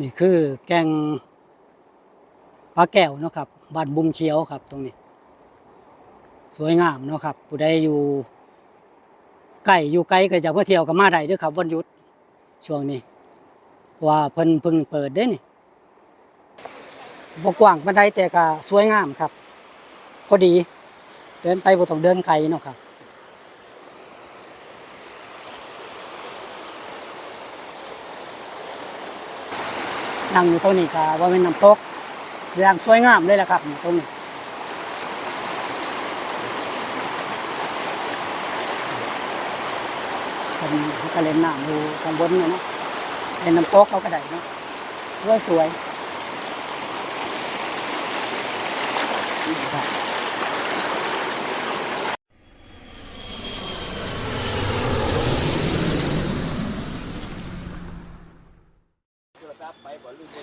นี่คือแกงปลาแก้วเนาะครับบ้านบุงเขียวครับ ตรงนี้ สวยงามเนาะครับ ผู้ใดอยู่ใกล้อยู่ไกลก็จะมาเที่ยวก็มาได้ด้วยครับ วันหยุดช่วงนี้ ว่าเพิ่นเพิ่งเปิดเด้นี่บกว้างปานใดแต่ก็สวยงามครับ พอดี เดินไปบ่ต้องเดินไกลเนาะครับ ทางอยู่ตรงนี้ก็ว่าเป็นน้ำตกอย่างสวยงามเลยแหละครับตรงนี้ผมก็เล่นน้ำดูข้างบนเนี่ยเนาะเล่นน้ำตกเขาก็ได้เนาะสวยสวยครับ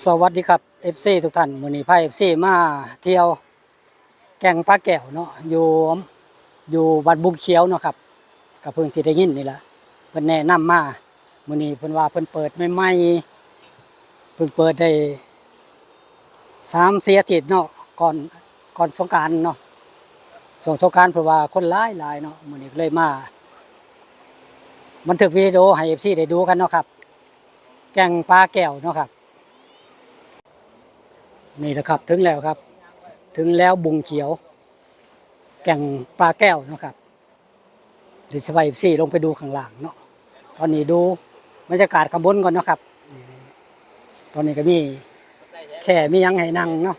สวัสดีครับ FC ทุกท่านวันนี้พา FC มาเที่ยวแก่งปลาแก้วเนาะอยู่อยู่วัดบุงเขียวเนาะครับกับเพิ่งสิได้ยินนี่แหละเพิ่นแนะนำมามื้อนี้เพิ่นว่าเพิ่นเปิดใหม่ๆเพิ่งเปิดได้สามเสียอาทิตย์เนาะก่อนก่อนสงการเนาะส่งสงการเพิ่นว่าคนหลายหลายเนาะมื้อนี้เลยมาบันทึกวิดีโอให้ FC ได้ดูกันเนาะครับ แก่งปลาแก้วเนาะครับ นี่นะครับถึงแล้วครับ ถึงแล้วบุงเขียว แก่งปลาแก้วนะครับเดี๋ยวสบายสี่ลงไปดูข้างล่างเนาะตอนนี้ดูบรรยากาศข้างบนก่อนเนาะครับ ตอนนี้ก็มีแค่มียังให้นั่งเนาะ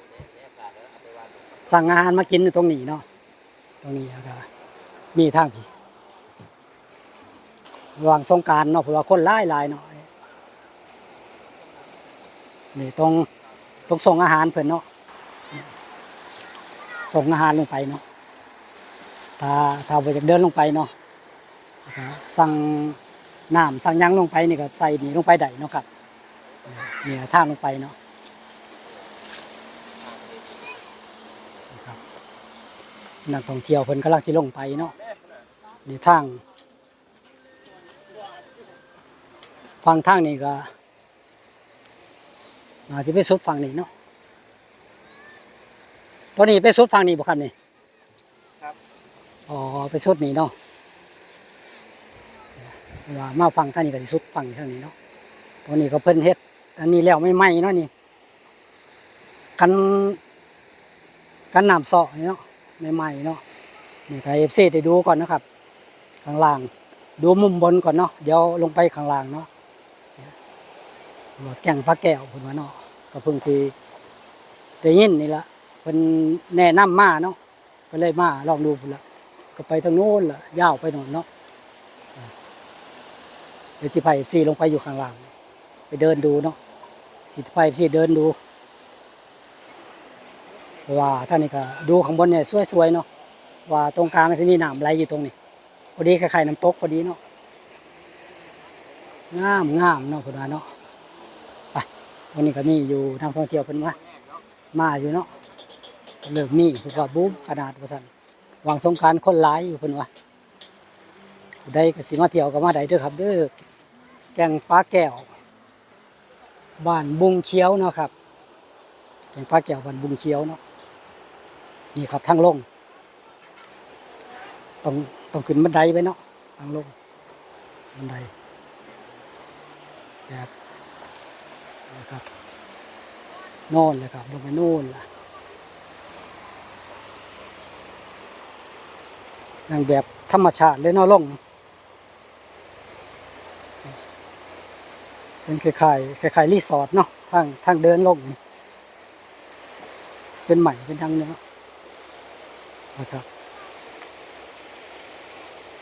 สั่งอาหารมากินตรงนี้เนาะตรงนี้ก็มีทางพี่ระหว่างสงการเนาะเพราะว่าคนหลายหลายเนาะนี่ตรง ต้องส่งอาหารเพิ่อนเนาะส่งอาหารลงไปเนาะถ้าถ้าไปจากเดินลงไปเนาะสั่งน้ำสั่งยังลงไปนี่ก็ใส่นี่ลงไปได้เนาะครับเนี่ยทางลงไปเนาะนะครับนักท่องเที่ยวเพิ่นกำลังสิลงไปเนาะในี่ทางฟังทางนี่ก็ อาสิไปสุดฝั่งนี้เนาะตัวนี้ไปสุดฝั่งนี้บ่ครับนี่ครับอ๋อไปสุดนี้เนาะว่ามาฝั่งท่างนี้ก็สิสุดฝั่งทางนี้เนาะตัวนี้ก็เพิ่นเฮ็ดอันนี้แล้วไม่ไหม้เนาะนี่กันกันน้ำเสาะนี่เนาะไม่ไหม้เนาะนี่ก็เอฟซีได้ดูก่อนนะครับ ข้างล่าง ดูมุมบนก่อนเนาะเดี๋ยวลงไปข้างล่างเนาะ ว่าแก่งพระแก้วเพิ่นว่าเนาะก็เพิ่งสิได้ยินนี่ละเพิ่นแนะนำมาเนาะก็เลยมาลองดูพุ่นละก็ไปทางโน้นล่ะยาวไปโน่นเนาะเดี๋ยวสิไปซีลงไปอยู่ข้างล่าง ไปเดินดูเนาะสิไปซีเดินดูว่าท่านนี่ก็ดูข้างบนเนี่ยสวยๆเนาะว่าตรงกลางจะมีน้ำไหลอยู่ตรงนี้พอดีคล้ายๆน้ำตกพอดีเนาะงามงามเนาะพุ่นว่าเนาะ ตรงนี้ก็มีอยู่ทางท่องเที่ยวเพิ่นว่ามาอยู่เนาะเริ่มมีเพิ่นว่าบูมขนาดว่าซั่นวางสงกรารคนหลายอยู่เพิ่นว่าผู้ก็สิมาเที่ยวก็มาได้เด้อครับเด้อแกงปลาแก้วบ้านบุงเขียวเนาะครับแกงปลาแก้วบ้านบุงเขียวเนาะนี่ครับทางลงต้องต้องขึ้นบันไดไปเนาะทางลงบันไดแบบ นะครับน่นเลยครับลงไปโน่นล่ะอย่างแบบธรรมชาติเลยเนาะลงนี่เป็นคล้ายๆคล้ายๆรีสอร์ทเนาะทางทางเดินลงนี่เป็นใหม่เป็นทางเนื้อนะครับ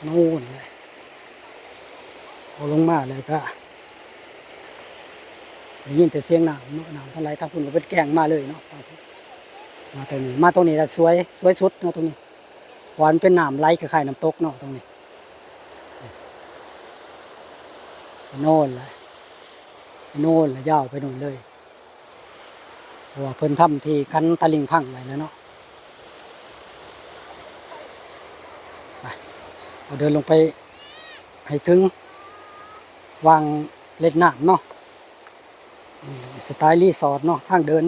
โน่นเลยพอลงมาเลยก็ ยินแต่เสียงน้ำเนาะน้ำทางไหลทางคุณก็เป็นแกงมาเลยเนาะมาตรงนี้มาตรงนี้แล้วสวยสวยสุดเนาะตรงนี้หวานเป็นน้ำไหลคล้ายๆน้ำตกเนาะตรงนี้โน่นเลยโน่นเลยยาวไปโน่นเลยเพราะว่าเพิ่นทำที่กันตะลิงพังไว้แล้วเนาะไปเราเดินลงไปให้ถึงวางเล็ดน้ำเนาะ สไตล์รีสอร์ทเนาะทางเดิน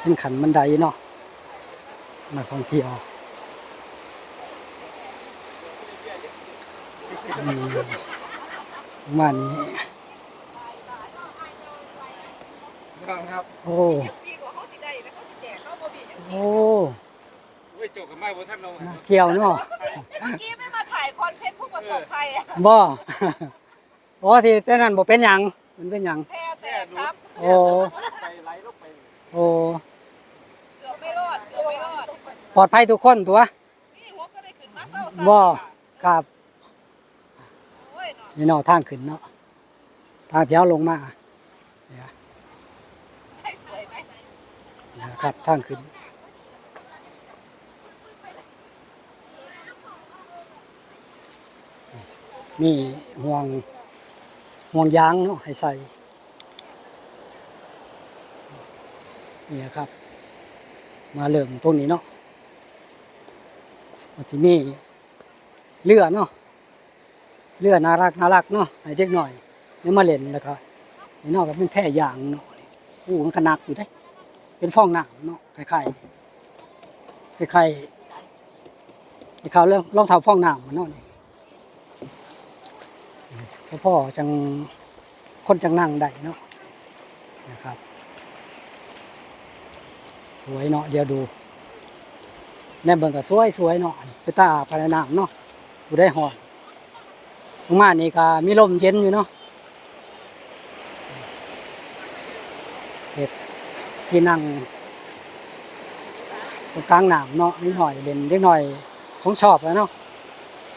เป็นขันบันไดเนาะนักท่องเที่ยวนี่ประมาณนี้ครับโอ้ดีกว่าเขาสิได้แล้วเขาสิแจกเขาบ่มีจังโอ้เว้ยโจกกับไม้บนท่านน้องน่าเที่ยวเนาะเมื่อกี้ไม่มาถ่ายคอนเทนต์ผู้ประสบภัยอะบ่ โอ้ที่แต่นั้นบ่เป็นหยังมันเป็นหยัง แพร่แตกครับโอ้ ไปไหลลงไปโอ้เกือบไม่รอดเกือบไม่รอดปลอดภัยทุกคนตัว นี่หัวก็ได้ขึ้นมาเศร้าซะบ่ ครับโอ้ยเนาะนี่เนาะทางขึ้นเนาะทางเที่ยวลงมาเนี่ยให้สวยไหมนะครับทางขึ้นมีห่วง ห่วงยางเนาะให้ใส่นี่นะครับ มาเริ่มตรงนี้เนาะมันจะมีเรือเนาะเรือน่ารักน่ารักเนาะให้เด็กหน่อยนี่มาเล่นแล้วก็นี่เนอกก็เป็นแพร่ยางเนาะโอ้มันก็หนักอยู่ได้ เป็นฟองหน้ำเนาะคล้ายๆคล้ายๆที่เขาเรื่องลองทำฟองหน้ำมันเนาะนี่ พาะจังคนจังนั่งได้เนาะนะครับ สวยเนาะเดี๋ยวดูแน่เบิ่งก็สวยสวยเนาะไปตาภายในน้ำเนาะดูได้หอดลงมานี่ก็มีลมเย็นอยู่เนาะเห็ดที่นั่งตรงกลางน้ำเนาะนิดหน่อยเล่นนิดหน่อยของชอบแล้วเนาะ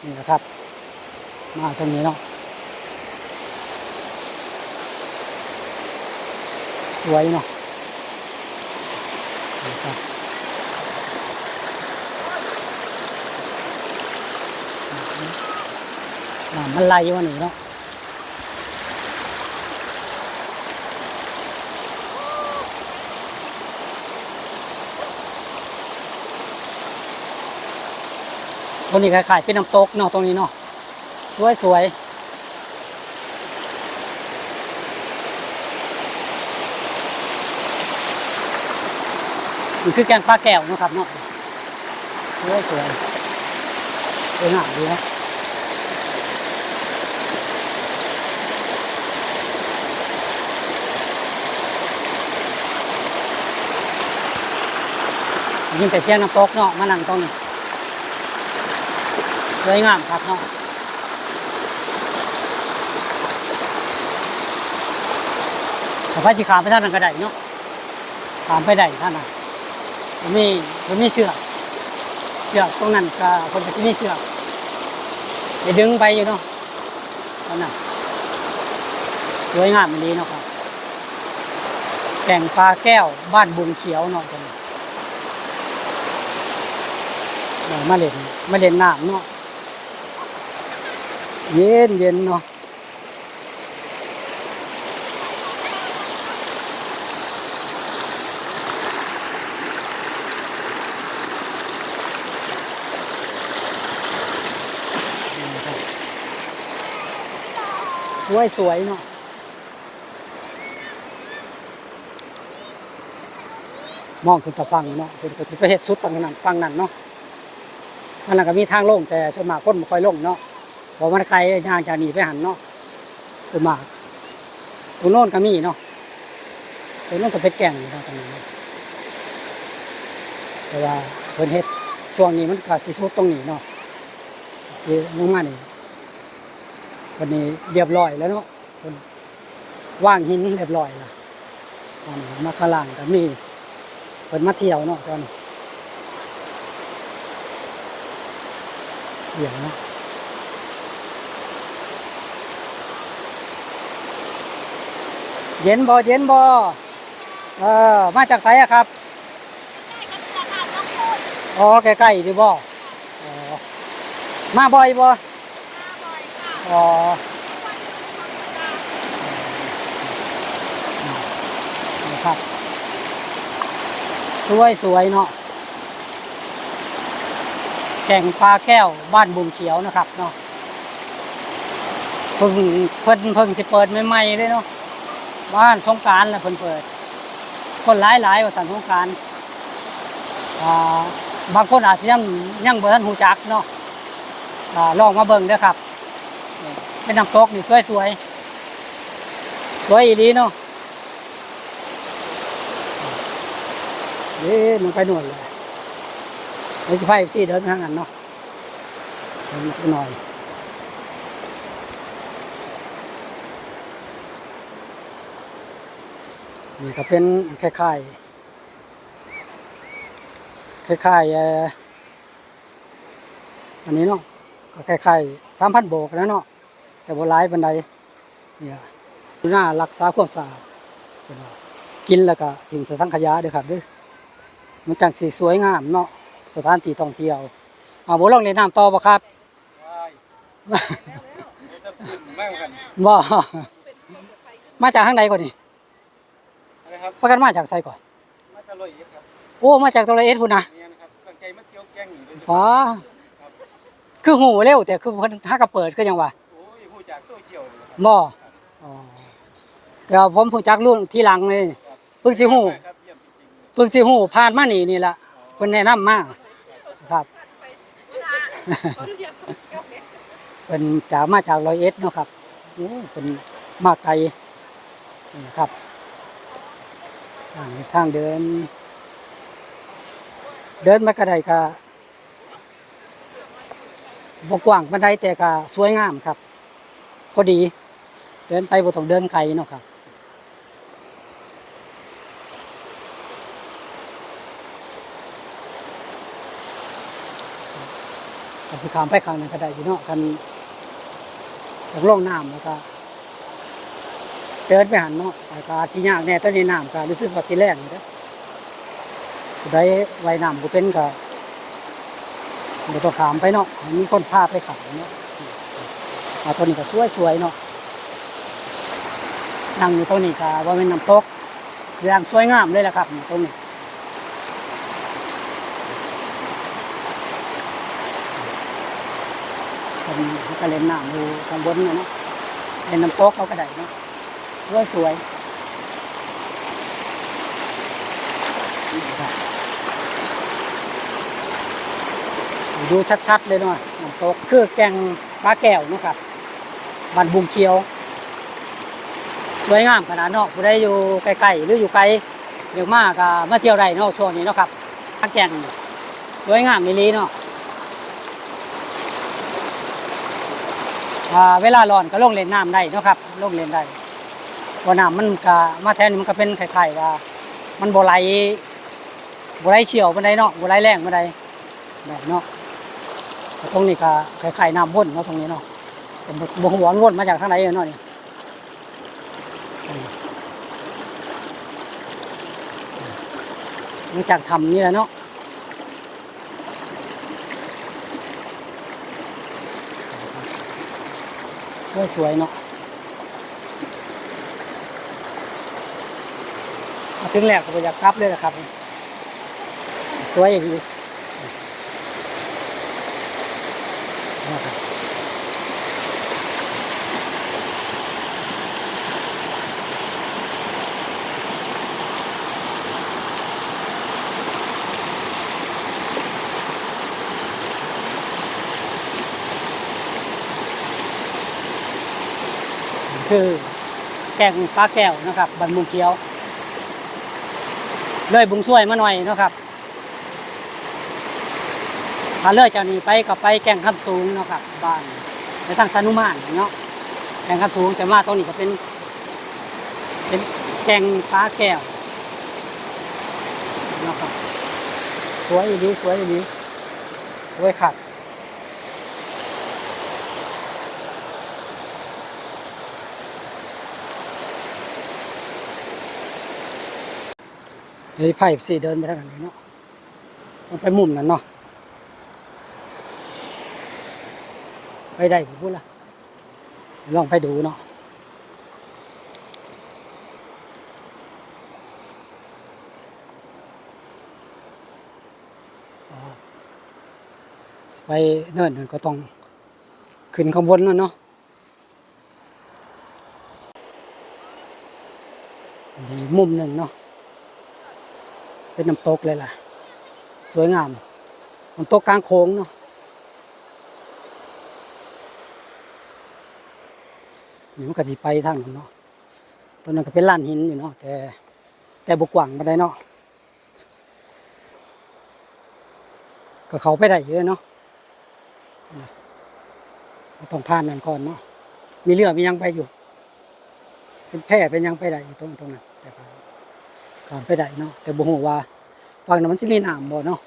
นี่นะครับ มาตรงนี้เนาะ สวยเนาะน้ำมันไหลวันนี้เนาะตรงนี้คล้ายๆเป็นน้ำตกเนาะตรงนี้เนาะสวยสวย มันคือแกงปลาแก้วนะครับเนาะสวยสวยสวยงามดีนะยินแต่เสียงน้ำตกเนาะมานั่งตรงนี้สวยงามครับเนาะแต่พระจิขามไปท่านนั้นก็ได้เนาะขามไปได้ท่านน่ะ มันมีมันมีเชือกเชือกตรงนั้นก็คนก็จะมีเชือกไปดึงไปอยู่เนาะท่านน่ะสวยงามดีเนาะครับแก่งปลาแก้วบ้านบุงเขียวเนาะตรงนี้มาเล่นมาเล่นน้ำเนาะเย็นเย็นเนาะ วยสวยเนาะมองขึ้นตะฟังเนาะเป็นก็ที่ประเทศสุดตรงนั้นฟังนั้นเนาะมันนะก็มีทางลงแต่ส่วนมากคนไม่ค่อยลงเนาะเพราะมันไกลทางจากนี้ไปหันเนาะส่วนมากตรงโน้นก็มีเนาะตรงโน้นก็เป็นแก่งอยู่เนาะตรงนี้นแต่ว่าเพิ่นเฮ็ดช่วงนี้มันก็สิสุดตรงนี้เนาะที่ลงมานี่ วันนี้เรียบร้อยแล้วเนาะคนว่างหินเรียบร้อยแล้วตอนนี้มาขางล่างก็มีเปิดมาเที่ยวเนาะตอนนี้เดี๋ยวเนาะเย็นบ่เย็นบ่เออมาจากไสอะครับอ๋อใกล้ๆดีบ่อ๋อมาบ่อยบ่อ๋ อนะครับ สวยสวยเนาะแก่งปลาแก้วบ้านบุงเขียวนะครับเนาะฝพิ่งเพิ่นเพิ่งสิเปิดใหม่ๆเลยเนาะบ้านสงการแล้วเพิ่นเปิด คนหลายหลายๆว่าสันสงการอ่าบางคนอาจจะยังยังบ่ทันหูจักเนาะอ่าลองมาเบิ่งเด้อครับ เป็นน้ำตกนี่สวยๆสวยสวยอีหลีเนาะเอ๊ะมันไปหน่วยเลยเดี๋ยวจะพาเอฟซีเดินทางกันเนาะเดินหน่อยนี่ก็เป็นคล้ายๆคล้ายๆอันนี้เนาะก็คล้ายๆสามพันโบกแล้วเนาะ แต่โบราณบันไดเนี่ยดูหน้ารักษาความสะอาดเพิ่นว่ากินแล้วก็ทิ้งใสถังขยะเด้อครับเด้อมันจังสีสวยงามเนาะสถานที่ท่องเที่ยวเอาโบลองเล่นน้ำต่อบ่ครับว้ายจะขึ้นมากกันบ่มาจากทางใดก่อนนี่นะครับประกันมาจากไสก่อนมาจะลอยอีกครับโอ้มาจากตะเลเอ็ดพุ่นนะเนี่ยนะครับตั้งใจมาเที่ยวแกงอยู่โดยเฉป๋าพาะคือหูเร็วแต่คือเพิ่นถ้ากระเปิดก็ยังว่า บ่อ๋อแต่ว่าผมเพิ่งจักรุ่นที่หลังเลยเพิ่งสิหูครับเพิ่งสิหูผ่านมานี่นี่ล่ะเพิ่นแนะนำมาครับไปขออนุญาตส่งเจ้าเนี่ยเพิ่นจากมาจากร้อยเอ็ดเนาะครับโอ้เพิ่นมาไกลนี่ครับทางทางเดิน เดินมาก็ไดก็บ่กว้างปานใดแต่ก็สวยงามครับ พอดี เดินไปบ่ต้องเดินไกลเนาะครับกันสิขามไปข้างในก็ได้พี่เนาะกันจากล่องน้ำแล้วก็เดินไปหันเนาะแต่ก็สิยากแน่ตอนนี้น้ำก็รู้สึกว่าสิแรงอยู่เด้ไว้น้ำบ่เป็นก็บ่ต้องขามไปเนาะมีคนพาไปขามเนาะอาตัวนี้ก็สวยๆเนาะ นั่งอยู่ตรงนี้ก็ว่าเป็นน้ำตกอย่างสวยงามเลยแหละครับตรงนี้ผมก็เล่นน้ำอยู่ข้างบนเนี่ยเนาะเล่นน้ำตกเขาก็ได้เนาะสวยสวยดูชัดๆเลยเนาะน้ำตกคือแกงปลาแก้วนะครับบันบุงเคียว สวยงามขนาดนาะผู้ใดอยู่ไกลๆหรืออยู่ไกลเดี๋ยวมากก็มาเที่ยวได้เนาะช่วงนี้เนาะครับปลาแกงสวยงามมีลีเนาะเวลาร้อนก็ลงเล่นน้ำได้เนาะครับลงเล่นได้ว่าน้ำมันก็มาแทนมันก็เป็นไข่ๆว่ามันบไหลบไหลเฉียวบันไดเนาะบไหลแรงบันไดแบบเนาะตรงนี้ก็ไข่ๆน้ำวนเนาะตรงนี้เนาะบ่หัวมันวนมาจากทางไหนเนาะนี่ มาจากถ้ำนี่แหละเนาะสวยสวยๆเนาะมาถึงแรกก็อยากกลับเลยนะครับ สวยอย่างนี้ คือ แกงปลาแก้วนะครับบันมุงเขียวเลยบุงช่วยมาหน่อยนะครับถ้าเลยจากนี้ไปก็ไปแกงขันสูงนะครับบ้านในทางสนุมานเนาะแกงขันสูงแต่มาตรงนี้ก็เป็น เป็นแกงปลาแก้วนะครับสวยอีดีสวยอีดีสวยขัด ไฮ้ไผ่สีเดินไปทางไหนเนาะมันไปมุมนั้นเนาะไปได้ผมพูดละลองไปดูเนาะไปเนิ่นก็ต้องขึ้นข้างบนแล้วเนาะมีมุมหนึ่งเนาะ เป็นน้ำตกเลยล่ะ สวยงามน้ำตกกลางโค้งเนาะนี่มันก็สิไปทางนั้นเนาะตรงนั้นก็เป็นลานหินอยู่เนาะแต่ แต่บกว้างมาได้เนาะก็เขาไปได้เยอะเนาะต้องผ่านนั่นก่อนเนาะมีเรือมียังไปอยู่ เป็นแพร่เป็นยังไปได้อยู่ตรงตรงนั้น่ารไปได้เนาะแต่บ่ฮู้ว่าฝั่งนั้นมันจะมีน้ำบ่เนาะ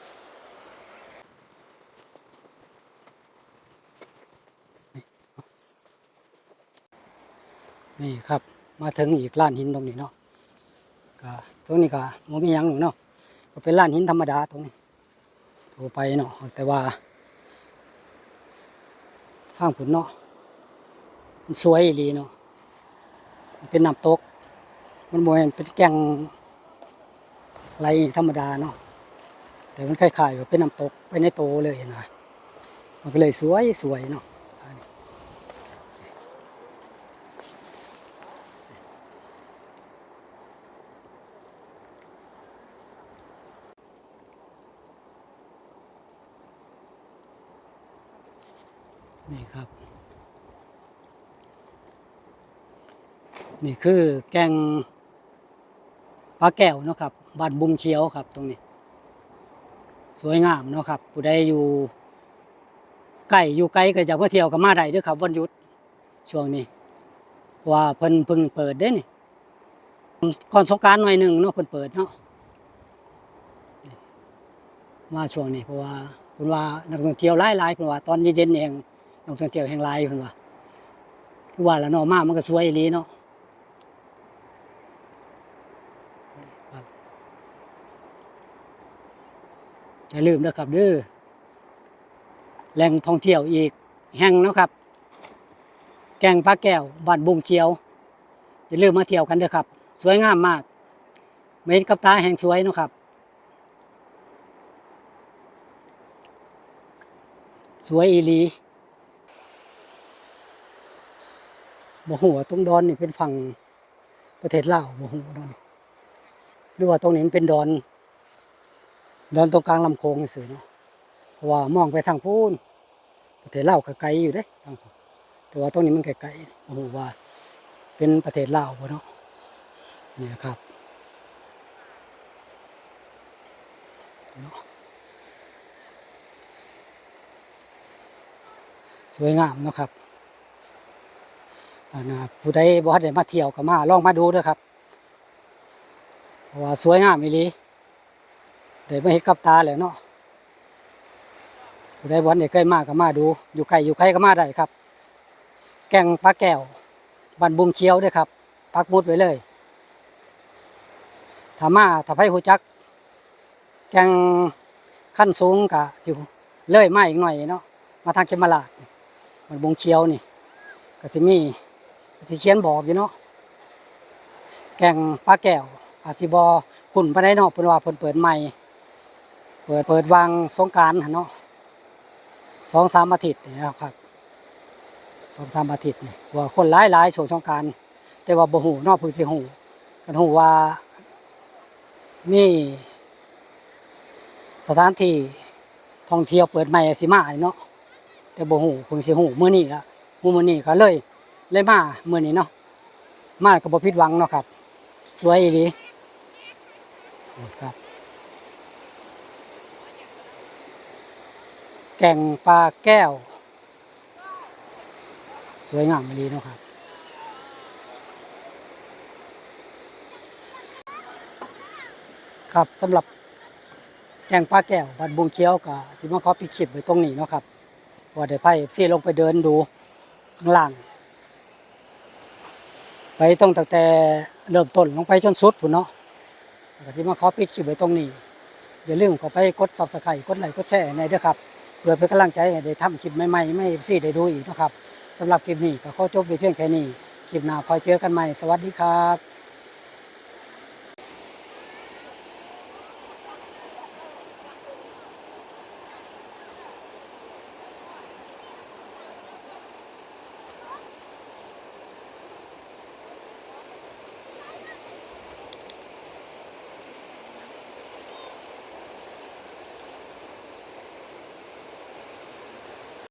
นี่ครับ มาถึงอีกล้านหินตรงนี้เนาะก็ตรงนี้ก็บ่มีหยังหนึ่งเนาะก็เป็นล้านหินธรรมดาตรงนี้โทรไปเนาะแต่ว่าทางผุนเนาะมันสวยอีหลีเนาะเป็นน้ำตก มันบ่แม่นเป็นแก่ง ไหลธรรมดาเนาะแต่มันคล้ายๆว่าเป็นน้ำตกไปในโตเลยนะมันก็เลยสวยสวยเนาะนนี้นี่ครับ นี่คือแกงปลาแก้วเนาะครับ บ้านบุงเขียวครับ ตรงนี้ สวยงามเนาะครับ ผู้ใดอยู่ใกล้อยู่ไกลก็จะมาเที่ยวก็มาได้ด้วยครับวันหยุดช่วงนี้ ว่าเพิ่นพิ่งเปิดเด้นี่ก่อนสงกรารหน่อยหนึ่งเนาะเพิ่นเปิดเนาะมาช่วงนี้เพราะว่าเพิ่นว่านักท่องเที่ยวหลายๆเพิ่นว่าตอนเย็นๆเองนักท่องเที่ยวแห่งหลายเพิ่นว่าคือว่าแล้วเนาะมามันก็สวยอีหลีเนาะ อย่าลืมนะครับเด้อแหล่งท่องเที่ยวอีกแห่งนะครับ แกงปลาแก้วบ้านบุงเชียว อย่าลืมมาเที่ยวกันเด้อครับ สวยงามมาก เมนกับตาแห่งสวยนะครับ สวยอีหลีบ่ฮู้ว่าตรงดอนนี่เป็นฝั่งประเทศลาวบ่ฮู้ดอนนี่หรือว่าตรงนี้มันเป็นดอน เดินตรงกลางลำโพงสื่อเนาะเพราะว่ามองไปทางพูนประเทศลาวก็ไกลอยู่เด้ทางแต่ว่าตรงนี้มันไกลๆโอ้โหว่า เป็นประเทศลาวบ่เนาะเนี่ยครับสวยงามเนาะครับนะผู้ใดบ่ได้มาเที่ยวก็มาลองมาดูด้อครับว่าสวยงามอีหลี เดี๋ยวไม่เห็นกับตาเลยเนาะผู้ใดวันเด็กเคยมาก็มาดู อยู่ไกลอยู่ไกลก็มาได้ครับ แกงปลาแก้วบันบุงเชียวด้วยครับปักหมุดไว้เลยถ้ามาถ้าไผหูจัก แกงขั้นสูงกะสิเลยมาอีกหน่อยเนาะมาทางเขมราชนี่มันบงเชียวนี่ก็สิมีก็สิเขียนบอกอยู่เนาะแกงปลาแก้วอาสิบอขุ่นไปได้เนาะเพิ่นว่าเพิ่นเปิดใหม่ เปิดเปิดวางสงการเนาะสองสามอาทิตย์นี่นะครับสองสามอาทิตย์นี่ว่าคนหลายหลายช่วงสงการ แต่ว่าบ่หูนอกพึ่งสิหูกันหูว่ามีสถานที่ท่องเที่ยวเปิดใหม่สิมาเนาะแต่บ่หูพึ่งสิหูมื้อนี้ละหูมื้อนี้ก็เลยเลยมามื้อนี้เนาะมาก็บ่ผิดหวังเนาะครับ สวยอีหลีครับ แก่งปลาแก้ว สวยงามดีเนาะครับครับสำหรับแก่งปลาแก้วบัดบุงเคี้ยวกับสิมาขอปิดคลิปไว้ตรงนี้เนาะครับว่าเดี๋ยวพาเอฟซีลงไปเดินดูข้างล่าง ไปต้องตั้งแต่เริ่มต้นลงไปจนสุดพุ่นเนาะก็สิมาขอปิดคลิปไว้ตรงนี้อย่าลืมเข้าไปกด subscribe กดไลค์กดแชร์ในเด้อครับ พื่อเป็นกำลังใจให้ได้ทำคลิปใหม่ๆไม่ซีได้ดูอีกนะครับสำหรับคลิปนี้ก็ขอจบไปเพียงแค่นี้คลิปหน้าคอยเจอกันใหม่สวัสดีครับ